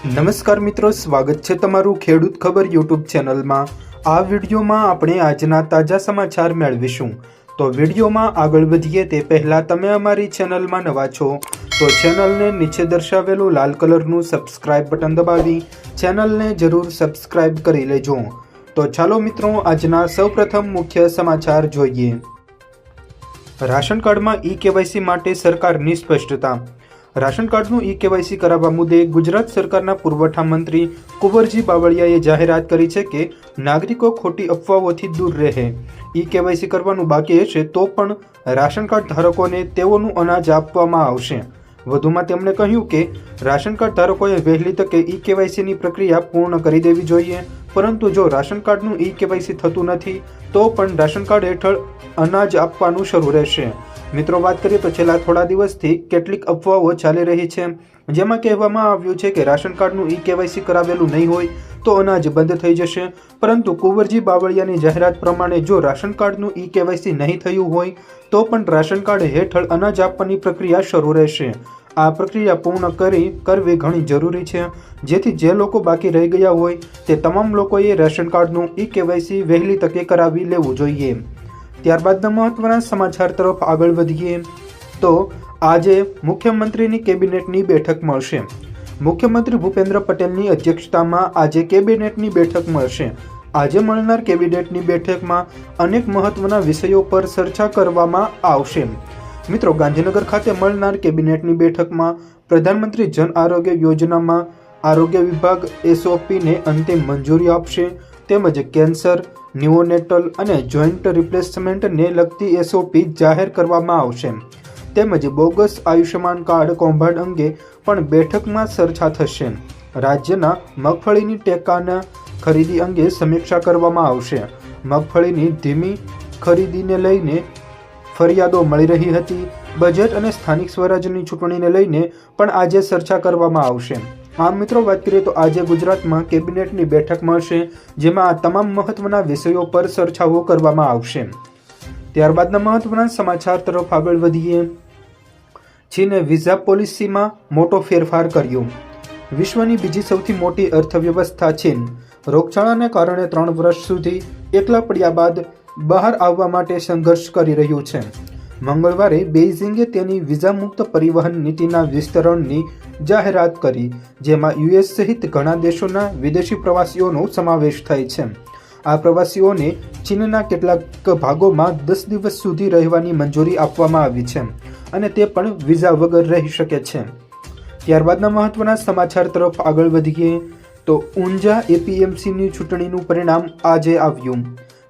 નમસ્કાર મિત્રો, સ્વાગત છે તમારું ખેડૂત ખબર યુટ્યુબ ચેનલમાં. આ વિડીયોમાં આપણે આજના તાજા સમાચાર મેળવીશું. તો વિડીયોમાં આગળ વધીએ તે પહેલાં તમે અમારી ચેનલમાં નવા છો, તો ચેનલને નીચે દર્શાવેલું લાલ કલરનું સબસ્ક્રાઇબ બટન દબાવી ચેનલને જરૂર સબસ્ક્રાઇબ કરી લેજો. તો ચાલો મિત્રો, આજના સૌપ્રથમ મુખ્ય સમાચાર જોઈએ. રાશન કાર્ડમાં ઈ કેવાયસી માટે સરકારની સ્પષ્ટતા. રાશન કાર્ડનું ઈ કેવાયસી કરાવવા મુદ્દે ગુજરાત સરકારના પુરવઠા મંત્રી કુંવરજી બાવળિયાએ જાહેરાત કરી છે કે નાગરિકો ખોટી અફવાઓથી દૂર રહે. ઈ કેવાયસી કરવાનું બાકી હશે તો પણ રાશન કાર્ડ ધારકોને તેઓનું અનાજ આપવામાં આવશે. વધુમાં તેમણે કહ્યું કે રાશન કાર્ડ ધારકોએ વહેલી તકે ઈ કેવાયસીની પ્રક્રિયા પૂર્ણ કરી દેવી જોઈએ. પરંતુ જો રાશન કાર્ડનું ઈ કેવાયસી થતું નથી, તો પણ રાશન કાર્ડ હેઠળ અનાજ આપવાનું શરૂ રહેશે. મિત્રો, વાત કરીએ તો છેલ્લા થોડા દિવસથી કેટલીક અફવાઓ ચાલી રહી છે. જેમાં કહેવામાં આવ્યું છે કે રાશન કાર્ડનું ઈ કેવાયસી કરાવેલું નહીં હોય તો અનાજ બંધ થઈ જશે. પરંતુ કુંવરજી બાવળિયાની જાહેરાત પ્રમાણે જો રાશન કાર્ડનું ઈ કેવાયસી નહીં થયું હોય, તો પણ રાશન કાર્ડ હેઠળ અનાજ આપવાની પ્રક્રિયા શરૂ રહેશે. આ પ્રક્રિયા પૂર્ણ કરી, કરવી ઘણી જરૂરી છે. જેથી જે લોકો બાકી રહી ગયા હોય, તે તમામ લોકોએ રેશન કાર્ડનું ઈ કેવાયસી વહેલી તકે કરાવી લેવું જોઈએ. ત્યારબાદના મહત્વના સમાચાર તરફ આગળ વધીએ, તો આજે મુખ્યમંત્રીની કેબિનેટની બેઠક મળશે. મુખ્યમંત્રી ભૂપેન્દ્ર પટેલની અધ્યક્ષતામાં આજે કેબિનેટની બેઠક મળશે. આજે મળનાર કેબિનેટની બેઠકમાં અનેક મહત્વના વિષયો પર ચર્ચા કરવામાં આવશે. મિત્રો, ગાંધીનગર ખાતે મળનાર કેબિનેટની બેઠકમાં પ્રધાનમંત્રી જન આરોગ્ય યોજનામાં આરોગ્ય વિભાગ એસઓપીને અંતિમ મંજૂરી આપશે, તેમજ કેન્સર નિઓનેટલ અને જોઈન્ટ રિપ્લેસમેન્ટને લગતી એસઓપી જાહેર કરવામાં આવશે. તેમજ બોગસ આયુષ્યમાન કાર્ડ કૌભાંડ અંગે પણ બેઠકમાં ચર્ચા થશે. રાજ્યના મગફળીની ટેકાના ખરીદી અંગે સમીક્ષા કરવામાં આવશે. મગફળીની ધીમી ખરીદીને લઈને ફરિયાદો મળી રહી હતી. બજેટ અને સ્થાનિક સ્વરાજ્યની ચૂંટણીને લઈને પણ આજે ચર્ચા કરવામાં આવશે. આમ મિત્રો, વાત કરીએ તો આજે ગુજરાતમાં કેબિનેટની બેઠક મળશે, જેમાં આ તમામ મહત્વના વિષયો પર ચર્ચાઓ કરવામાં આવશે. ત્યારબાદના મહત્વના સમાચાર તરફ આગળ વધીએ. ચીને વિઝા પોલિસીમાં મોટો ફેરફાર કર્યો. વિશ્વની બીજી સૌથી મોટી અર્થવ્યવસ્થા ચીન. રોગચાળાને કારણે ત્રણ વર્ષ સુધી એકલા પડ્યા બાદ બહાર આવવા માટે સંઘર્ષ કરી રહ્યું છે. મંગળવારે બેઇઝિંગે તેની વિઝા મુક્ત પરિવહન નીતિના વિસ્તરણની જાહેરાત કરી, જેમાં યુએસ સહિત ઘણા દેશોના વિદેશી પ્રવાસીઓનો સમાવેશ થાય છે. આ પ્રવાસીઓને ચીનના કેટલાક ભાગોમાં દસ દિવસ સુધી રહેવાની મંજૂરી આપવામાં આવી છે અને તે પણ વિઝા વગર રહી શકે છે. ત્યારબાદના મહત્વના સમાચાર તરફ આગળ વધીએ, તો ઊંઝા એપીએમસીની ચૂંટણીનું પરિણામ આજે આવ્યું.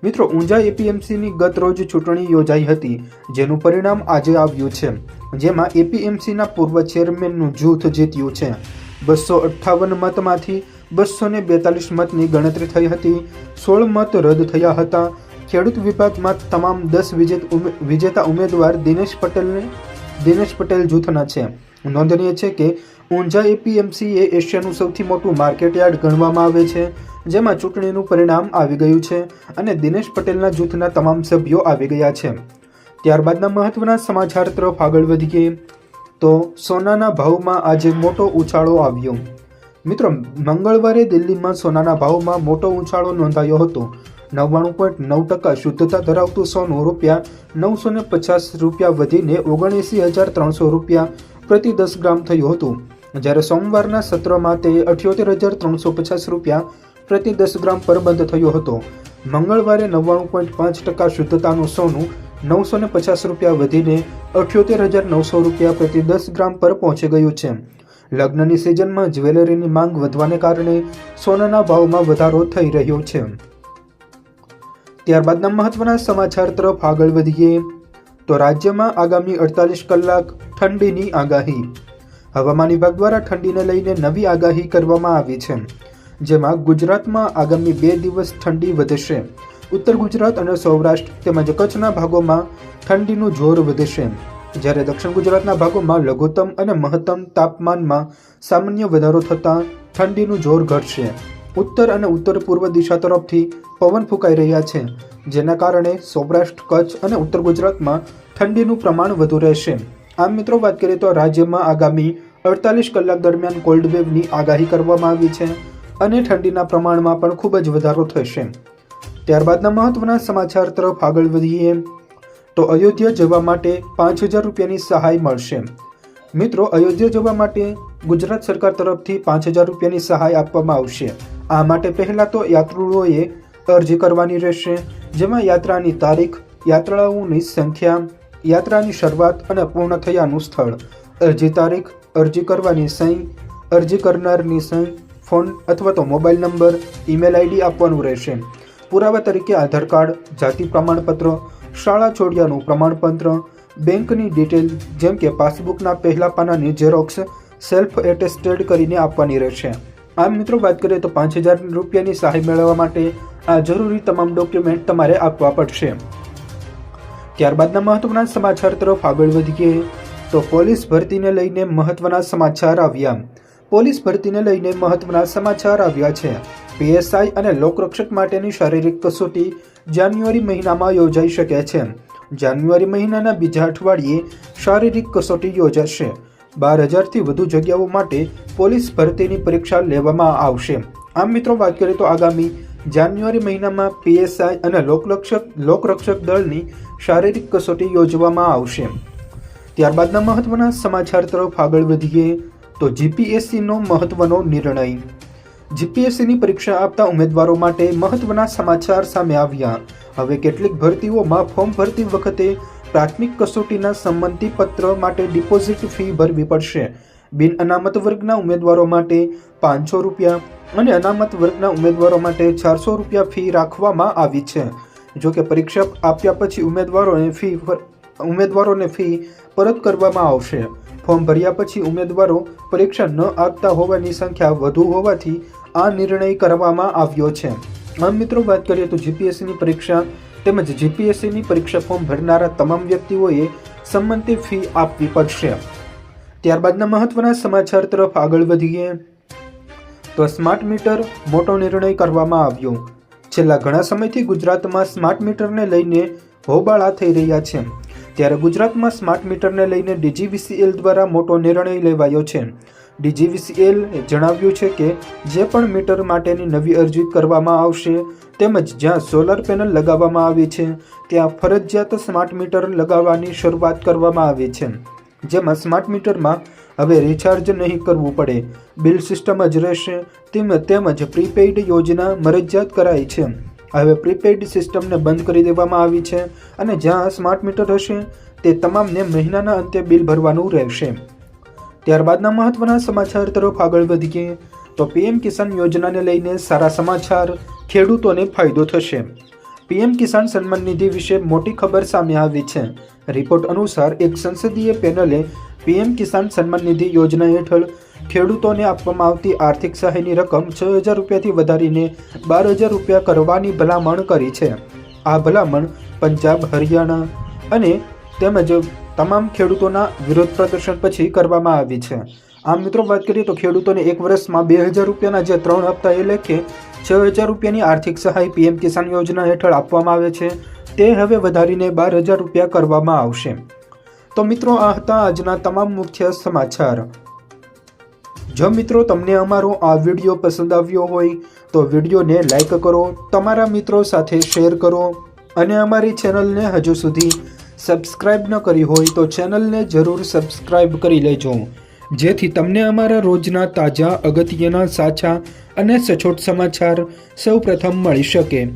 મિત્રો ઊંઝા એપીએમસીની ગત રોજ ચૂંટણી યોજાઈ હતી, જેનું પરિણામ આજે આવ્યું છે. જેમાં એપીએમસીના પૂર્વ ચેરમેનનું જૂથ જીત્યું છે. બસો અઠ્ઠાવન મતમાંથી બસો ને બેતાલીસ મતની ગણતરી થઈ હતી. સોળ મત રદ થયા હતા. ખેડૂત વિભાગમાં તમામ દસ વિજેત ઉમેદવાર દિનેશ પટેલને, દિનેશ પટેલ જૂથના છે. નોંધનીય છે કે ઊંઝા એપીએમસી એ એશિયાનું સૌથી મોટું માર્કેટયાર્ડ ગણવામાં આવે છે, જેમાં ચૂંટણીનું પરિણામ આવી ગયું છે અને દિનેશ પટેલના જૂથના તમામ સભ્યો આવી ગયા છે. ત્યારબાદના મહત્વના સમાચાર તરફ આગળ વધીએ, તો સોનાના ભાવમાં આજે મોટો ઉછાળો આવ્યો. મિત્રો, મંગળવારે દિલ્હીમાં સોનાના ભાવમાં મોટો ઉછાળો નોંધાયો હતો. નવ્વાણું પોઈન્ટ નવ ટકા શુદ્ધતા ધરાવતું સોનું રૂપિયા નવસો ને પચાસ રૂપિયા વધીને ઓગણએંસી હજાર ત્રણસો રૂપિયા પ્રતિ દસ ગ્રામ થયું હતું. જ્યારે સોમવારના સત્રમાં તે અઠ્યોતેર હજાર ત્રણસો પચાસ રૂપિયા પ્રતિ દસ ગ્રામ પર બંધ થયો હતો. મંગળવારે નવ્વાણું પોઈન્ટ પાંચ ટકા શુદ્ધતાનું સોનું નવસો ને પચાસ રૂપિયા વધીને અઠ્યોતેર હજાર નવસો રૂપિયા પ્રતિ દસ ગ્રામ પર પહોંચી ગયું છે. લગ્નની સિઝનમાં જ્વેલરીની માંગ વધવાને કારણે સોનાના ભાવમાં વધારો થઈ રહ્યો છે. ત્યારબાદના મહત્વના સમાચાર તરફ આગળ વધીએ. તો રાજ્યમાં આગામી અડતાલીસ કલાક ઠંડીની આગાહી. હવામાન વિભાગ દ્વારા ઠંડીને લઈને નવી આગાહી કરવામાં આવી છે. જેમાં ગુજરાતમાં આગામી બે દિવસ ઠંડી વધશે. ઉત્તર ગુજરાત અને સૌરાષ્ટ્ર તેમજ કચ્છના ભાગોમાં ઠંડીનું જોર વધશે. જ્યારે દક્ષિણ ગુજરાતના ભાગોમાં લઘુત્તમ અને મહત્તમ તાપમાનમાં સામાન્ય વધારો થતાં ઠંડીનું જોર ઘટશે. ઉત્તર અને ઉત્તર પૂર્વ દિશા તરફથી પવન ફૂંકાઈ રહ્યા છે, જેના કારણે સૌરાષ્ટ્ર, કચ્છ અને ઉત્તર ગુજરાતમાં ઠંડીનું પ્રમાણ વધુ રહેશે. આમ મિત્રો વાત કરીએ તો રાજ્યમાં આગામી અડતાલીસ કલાક દરમિયાન કોલ્ડ વેવની આગાહી કરવામાં આવી છે અને ઠંડીના પ્રમાણમાં પણ ખૂબ જ વધારો થશે. ત્યારબાદના મહત્વના સમાચાર તરફ આગળ વધીએ તો અયોધ્યા જવા માટે પાંચ હજાર રૂપિયાની સહાય મળશે. મિત્રો, અયોધ્યા જવા માટે ગુજરાત સરકાર તરફથી પાંચ હજાર રૂપિયાની સહાય આપવામાં આવશે. આ માટે પહેલાં તો યાત્રુઓએ અરજી કરવાની રહેશે, જેમાં યાત્રાની તારીખ યાત્રાઓની સંખ્યા યાત્રાની શરૂઆત અને પૂર્ણ થયાનું સ્થળ. અરજી તારીખ, અરજી કરવાની સહી, અરજી કરનારની સહી, ફોન અથવા તો મોબાઈલ નંબર, ઈમેલ આઈડી આપવાનું રહેશે. પુરાવા તરીકે આધાર કાર્ડ, જાતિ પ્રમાણપત્ર, શાળા છોડ્યાનું પ્રમાણપત્ર, બેંકની ડિટેલ, જેમ કે પાસબુકના પહેલા પાનાની ઝેરોક્સ, સેલ્ફ એટેસ્ટેડ કરીને આપવાની રહેશે. આમ મિત્રો, વાત કરીએ તો પાંચ હજાર રૂપિયાની સહાય મેળવવા માટે આ જરૂરી તમામ ડોક્યુમેન્ટ તમારે આપવા પડશે. ત્યારબાદના મહત્વના સમાચાર તરફ આગળ વધીએ, તો પોલીસ ભરતીને લઈને મહત્વના સમાચાર આવ્યા. પોલીસ ભરતીને લઈને મહત્વના સમાચાર આવ્યા છે. પીએસઆઈ અને લોકરક્ષક માટેની શારીરિક કસોટી જાન્યુઆરી મહિનામાં યોજાઈ શકે છે. જાન્યુઆરી મહિનાના બીજા અઠવાડિયે શારીરિક કસોટી યોજાશે. બાર હજારથી વધુ જગ્યાઓ માટે પોલીસ ભરતીની પરીક્ષા લેવામાં આવશે. આમ મિત્રો, વાત કરીએ તો આગામી જાન્યુઆરી મહિનામાં પીએસઆઈ અને લોકરક્ષક લોકરક્ષક દળની શારીરિક કસોટી યોજવામાં આવશે. ત્યારબાદના મહત્વના સમાચાર તરફ આગળ વધીએ, તો જીપીએસસીનો મહત્વનો નિર્ણય. જીપીએસસીની પરીક્ષા આપતા ઉમેદવારો માટે મહત્વના સમાચાર સામે આવ્યા. હવે કેટલીક ભરતીઓમાં ફોર્મ ભરતી વખતે પ્રાથમિક કસોટીના સંમતિ પત્ર માટે ડિપોઝિટ ફી ભરવી પડશે. બિન અનામત વર્ગના ઉમેદવારો માટે પાંચસો રૂપિયા અને અનામત વર્ગના ઉમેદવારો માટે ચારસો રૂપિયા ફી રાખવામાં આવી છે. જોકે પરીક્ષા આપ્યા પછી ઉમેદવારોને ફી ઉમેદવારોને ફી પરત કરવામાં આવશે. ફોર્મ ભર્યા પછી ઉમેદવારો પરીક્ષા ન આપતા હોવાની સંખ્યા વધુ હોવાથી આ નિર્ણય કરવામાં આવ્યો છે. આમ મિત્રો વાત કરીએ તો જીપીએસસીની પરીક્ષા તેમજ જીપીએસસીની પરીક્ષા ફોર્મ ભરનારા તમામ વ્યક્તિઓએ સંબંધિત ફી આપવી પડશે. ત્યારબાદના મહત્વના સમાચાર તરફ આગળ વધીએ. તો સ્માર્ટ મીટર મોટો નિર્ણય કરવામાં આવ્યો. છેલ્લા ઘણા સમયથી ગુજરાતમાં સ્માર્ટ મીટરને લઈને હોબાળા થઈ રહ્યા છે. ત્યારે ગુજરાતમાં સ્માર્ટ મીટરને લઈને ડીજીવીસીએલ દ્વારા મોટો નિર્ણય લેવાયો છે. ડીજીવીસીએલ જણાવ્યું છે કે, જે પણ મીટર માટેની નવી અરજી કરવામાં આવશે, તેમજ જ્યાં સોલર પેનલ લગાવવામાં આવી છે, ત્યાં ફરજિયાત સ્માર્ટ મીટર લગાવવાની શરૂઆત કરવામાં આવી છે. જેમાં સ્માર્ટ મીટરમાં હવે રિચાર્જ નહીં કરવું પડે. બિલ સિસ્ટમ જ રહેશે, તેમ, તેમજ પ્રીપેઇડ યોજના મરજિયાત કરાઈ છે. હવે પ્રીપેઇડ સિસ્ટમને બંધ કરી દેવામાં આવી છે અને જ્યાં સ્માર્ટ મીટર હશે, તે તમામને મહિનાના અંતે બિલ ભરવાનું રહેશે. ત્યારબાદના મહત્વના સમાચાર તરફ આગળ વધીએ, તો પીએમ કિસાન યોજનાને લઈને સારા સમાચાર ખેડૂતોને ફાયદો થશે. પીએમ કિસાન સન્માન નિધિ વિશે મોટી ખબર સામે આવી છે. રિપોર્ટ અનુસાર, એક સંસદીય પેનલે પીએમ કિસાન સન્માન નિધિ યોજના હેઠળ ખેડૂતોને આપવામાં આવતી આર્થિક સહાયની રકમ છ હજાર રૂપિયાથી વધારીને બાર હજાર રૂપિયા કરવાની ભલામણ કરી છે. આ ભલામણ પંજાબ, હરિયાણા અને તેમજ તમામ ખેડૂતોના વિરોધ પ્રદર્શન પછી કરવામાં આવી છે. આમ મિત્રો, વાત કરીએ તો ખેડૂતોને એક વર્ષમાં બે હજાર રૂપિયાના જે ત્રણ હપ્તા એ લેખે છ હજાર રૂપિયાની આર્થિક સહાય પીએમ કિસાન યોજના હેઠળ આપવામાં આવે છે. તે હવે વધારીને બાર હજાર રૂપિયા કરવામાં આવશે. તો મિત્રો, આ હતા આજના તમામ મુખ્ય સમાચાર. જો મિત્રો તમને અમારો આ વીડિયો પસંદ આવ્યો હોય, તો વિડીયોને લાઈક કરો, તમારા મિત્રો સાથે શેર કરો અને અમારી ચેનલને હજુ સુધી સબસ્ક્રાઇબ ન કરી હોય તો ચેનલને જરૂર સબસ્ક્રાઇબ કરી લેજો. જેથી તમને અમારા રોજના તાજા અગત્યના સાચા અને સચોટ સમાચાર સૌપ્રથમ મળી શકે.